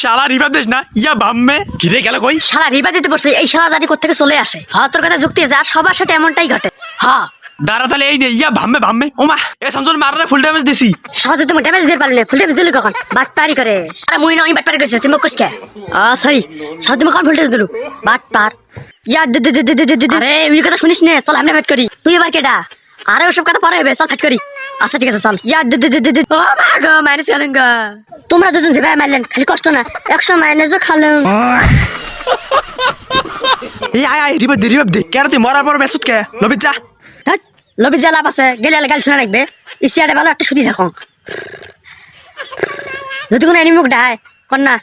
শালা রিভাব দিস না? ইয়া বাম্মে। ঘিরে গেল কই? শালা রিবা দিতে বসলে এই শালা জানি কোথেকে চলে আসে? হ্যাঁ তোর কথা যুক্তি আছে আর সবার সাথে এমনটাই ঘটে। হ্যাঁ। দাঁড়া তাহলে এই নে ইয়া ভাম্মে ভাম্মে ওমা এ মারলে ফুল ড্যামেজ দিছি। সহজে তুমি ড্যামেজ দিয়ে পারলে ফুল ড্যামেজ দিলি কখন? বাট পারি করে। আরে মুই না আমি বাট পারি করেছি তুমি কুছ কে? আ সরি সহজে তুমি কখন ফুল ড্যামেজ দিলু? বাট পার ইয়া দে দে দে দে দে আরে ওই কথা শুনিস নে চল আমরা ফাইট করি। তুই এবার কেডা? আরে ওসব কথা পরে হবে চল ফাইট করি। আচ্ছা ঠিক আছে চল। ইয়া দে দে দে দে ও মা গো মাইনাস গেলেন গো। তোমরা দুজন যে ভাই মারলেন খালি কষ্ট না। একশো মাইনাসও খালো এই আয় আয় রিভাব দে রিভাব দে। কেন তুই মরার পর বেসুত কে? লবি যা। লবি যে লাভ আছে। গেলে গাল শোনা রাখবে ইসিয়ারে ভালো একটা সুদি থাকুন যদি কোনো এনিমি মুখ ডায় কন্যা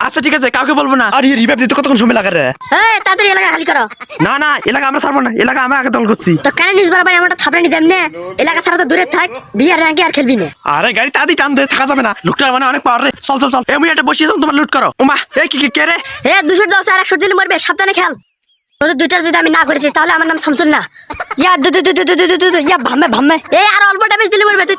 আচ্ছা ঠিক আছে কাউকে বলব না। আর রিভাইভ দিতে কতক্ষণ সময় লাগে রে? এই তাড়াতাড়ি এলাকা খালি করো। না না এলাকা আমরা ছাড়বো না এলাকা আমরা আগে দল করছি। তো কেন নিজ বরাবর আমাদের থাপড়ে নিতাম না। এলাকা ছাড়া তো দূরে থাক বিয়ার র্যাঙ্কে আর খেলবি না। আরে গাড়ি তাদি টান দে থাকা যাবে না। লুকটার মানে অনেক পাওয়ার রে। চল চল চল এমনি এটা বসিয়ে দাও তোমার লুট করো। ওমা এ কি কি কে রে? এ 210 আর 100 দিলে মরবে সাবধানে খেল। তোদের দুইটার যদি আমি না করেছি তাহলে আমার নাম শামসুল না ইয়া দু দু দু দু দু দু ইয়া ভামে ভামে এ আর অল্প ড্যামেজ দিলে মরবে তুই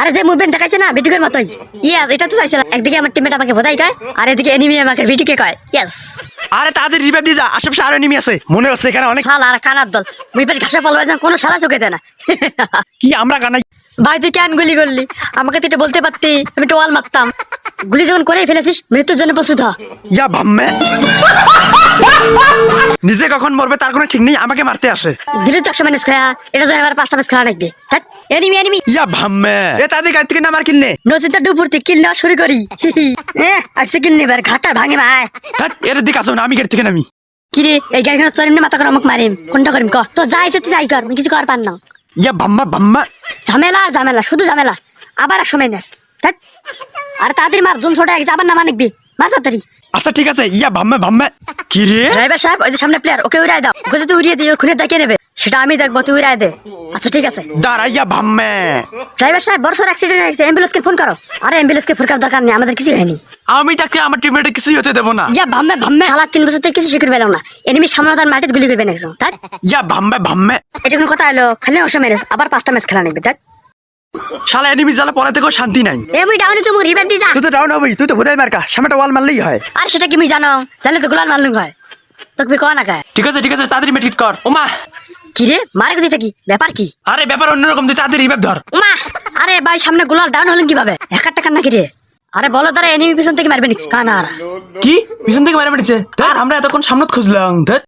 আরে যে মুভমেন্ট দেখাইছে না বিটুকের মতোই। ইয়েস এটা তো চাইছে না একদিকে আমার টিমমেট আমাকে হোদাই কয় আর এদিকে এনিমি আমাকে বিটুকে কয়। ইয়েস আরে তাদের রিভাব দিয়ে যা আশেপাশে আরও এনিমি আছে। মনে হচ্ছে এখানে অনেক শালা আর কানার দল। মুই বেশ ঘাসে পালবে যান কোনো সারা চোখে দেয় না। কি আমরা কানাই ভাই তুই কেন গুলি করলি? আমাকে তুই এটা বলতে পারতি? আমি টোয়াল মারতাম। গুলি যখন করেই ফেলেছিস মৃত্যুর জন্য প্রস্তুত হ। ইয়া ভাম্মে। নিজে কখন মরবে তার কোনো ঠিক নেই আমাকে মারতে আসে। দিলি তো একশো ম্যানেজ খেলা এটা জন্য এবার পাঁচটা ম্যাচ খেলা নাকবে এনিমি এনিমি। ইয়া ভাম্মে। এ তাদের গাড়ি থেকে নামার কিনলে কিল নেওয়া শুরু করি। এ আসছে কিল নেবার ঘাটটা ভাঙে ভাই। এর দিকে আসো না আমি গাড়ি থেকে নামি। কিরে এই গাড়িখানে চড়িম না মাথা করে আমাকে মারিম? কোনটা করিম ক? তো যাই ইচ্ছে তুই তাই কর কিছু কর পার না। ইয়া ভাম্মা ভাম্মা। ঝামেলা আর ঝামেলা শুধু ঝামেলা। আবার একশো ম্যানেজ আর তাড়াতাড়ি মার জোন ছোট আবার না মানিকবি মার তাড়াতাড়ি আচ্ছা ঠিক আছে। ইয়া ভাম্মে ভাম্মে। কি রে? ড্রাইভার সাহেব ওই যে সামনে প্লেয়ার ওকে উড়াই দাও। ওকে যদি উড়িয়ে দিই খুনে দেখিয়ে নেবে। সেটা আমি দেখব তুই উড়াই দে। আচ্ছা ঠিক আছে। দাঁড়া ইয়া ভাম্মে। ড্রাইভার সাহেব বড় সড় অ্যাক্সিডেন্ট হয়েছে অ্যাম্বুলেন্সকে ফোন করো। আরে অ্যাম্বুলেন্সকে ফোন করার দরকার নেই আমাদের কিছু হয়নি। আমি তাকে আমার টিমমেটে কিছুই হতে দেবো না। ইয়া ভাম্মে ভাম্মে হালা তিন বছর থেকে কিছু শিখে পেলাম না। এনিমি সামনে তার মাটিতে গুলি করবেন একজন তাই ইয়া ভাম্মে ভাম্মে। এটা কোনো কথা হলো? খালি ম্যারেজ আবার পাঁচটা ম্যাচ খেলা নেবে তাই শালা এনিমি জ্বালা পরে থেকেও শান্তি নাই। এমনি ডাউনে চুমু রিভেন দি যা। তুই তো ডাউন হবি তুই তো বোধাই মার্কা সামনেটা ওয়াল মারলেই হয়। আর সেটা কি জানো? জানলে তো গোলাল মারলুম হয়। তোকে কয় না কায়? ঠিক আছে ঠিক আছে তাড়াতাড়ি কর। ওমা। কি রে? মারে কোথায় থাকি? ব্যাপার কি? আরে ব্যাপার অন্যরকম তুই তাড়াতাড়ি রিভাইভ ধর। মা আরে ভাই সামনে গোলাল ডাউন হলেন কীভাবে? একার টাকার নাকি রে? আরে বলো তারা এনিমি পিছন থেকে মারবে নিক্স কানা কি? পিছন থেকে মারা মেরেছে আর আমরা এতক্ষণ সামনে খুঁজলাম।